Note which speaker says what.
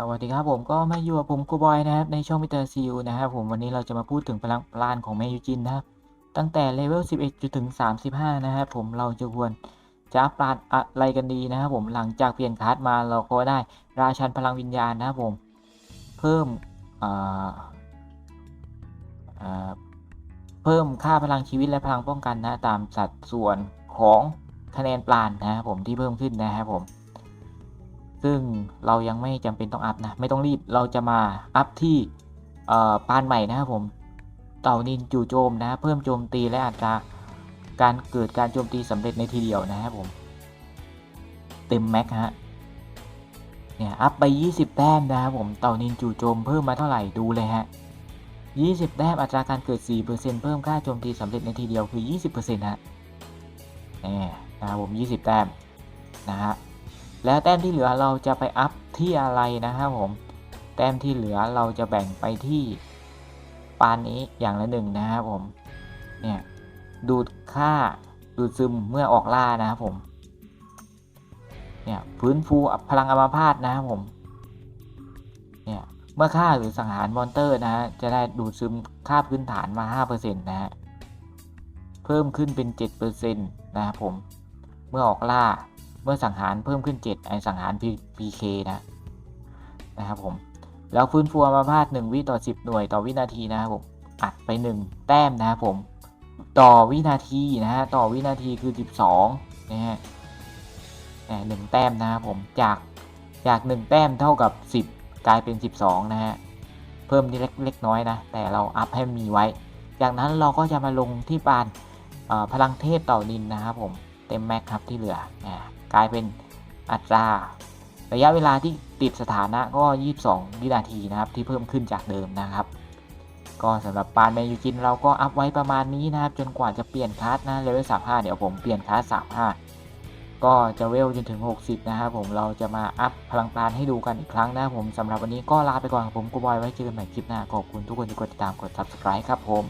Speaker 1: สวัสดีครับผมก็มาอยู่กับผมกูบอยนะครับในช่องมิเตอร์ซีูนะครับผมวันนี้เราจะมาพูดถึงพลังลานของแมยูจินนะครับตั้งแต่เลเวล 11จนถึง 35 นะครับผมเราจะควรจะอัพลานอะไรกันดีนะครับผมหลังจากเปลี่ยนคลาสมาเราก็ได้ราชันพลังวิญญาณนะครับผมเพิ่มเพิ่มค่าพลังชีวิตและพลังป้องกันนะตามสัดส่วนของคะแนนปลานนะครับผมที่เพิ่มขึ้นนะครับผม ซึ่งเรายังไม่จำเป็นต้องอัพนะ ไม่ต้องรีบเราจะมาอัพที่ปานใหม่นะครับผม เต่านินจู่โจมนะ เพิ่มโจมตีและอัตราการเกิดการโจมตีสำเร็จในทีเดียวนะครับผม เต็มแม็กฮะเนี่ยอัพไป 20 แต้มนะครับผมเต่านินจู่โจมเพิ่มมาเท่าไหร่ดูเลยฮะ20 แต้มอัตราการเกิด 4%เพิ่มค่าโจมตีสำเร็จในทีเดียวคือ 20%ฮะนี่นะครับผม 20 แต้มนะฮะ แล้วแต้มที่เหลือเราจะไปอัพที่อะไรนะครับผม แต้มที่เหลือเราจะแบ่งไปที่ปานนี้อย่างละหนึ่งนะครับผม เนี่ยดูดค่าดูดซึมเมื่อออกล่านะครับผม เนี่ยฟื้นฟูพลังอัมพาตนะครับผม เนี่ยเมื่อฆ่าหรือสังหารมอนเตอร์นะฮะจะได้ดูดซึมค่าพื้นฐานมา 5%นะฮะ เพิ่มขึ้นเป็น 7%นะครับผม เมื่อออกล่า เมื่อสังหารเพิ่มขึ้น 7 ไอสังหาร PK นะนะครับผม แล้วฟื้นฟูอัมพาต1วิต่อ 10 หน่วยต่อวินาทีนะครับผม อัดไป 1 แต้มนะครับผม ต่อวินาทีนะฮะ ต่อวินาทีคือ 12นะฮะหนึ่งแต้มนะครับผม จากจาก 1 แต้มเท่ากับ 10 กลายเป็น 12 นะฮะ เพิ่มนิดเล็กน้อยนะ แต่เราอัพให้มีไว้ จากนั้นเราก็จะมาลงที่ปานพลังเทพต่อนินนะครับผม เต็มแม็กครับที่เหลือ กลายเป็นอัตราระยะเวลาที่ติดสถานะก็ 22 วินาทีนะครับที่เพิ่มขึ้นจากเดิมนะครับ ก็สำหรับปานแมยูจินเราก็อัพไว้ประมาณนี้นะครับ จนกว่าจะเปลี่ยนคลาสนะเลเวล35 เดี๋ยวผมเปลี่ยนคลาส35 ก็จะเวลจนถึง 60 นะครับผมเราจะมาอัพพลังปานให้ดูกันอีกครั้งนะผมสำหรับวันนี้ก็ลาไปก่อนผมกูบอยไว้เจอกันใหม่คลิปหน้าขอบคุณทุกคนที่กดติดตามกด subscribe ครับผม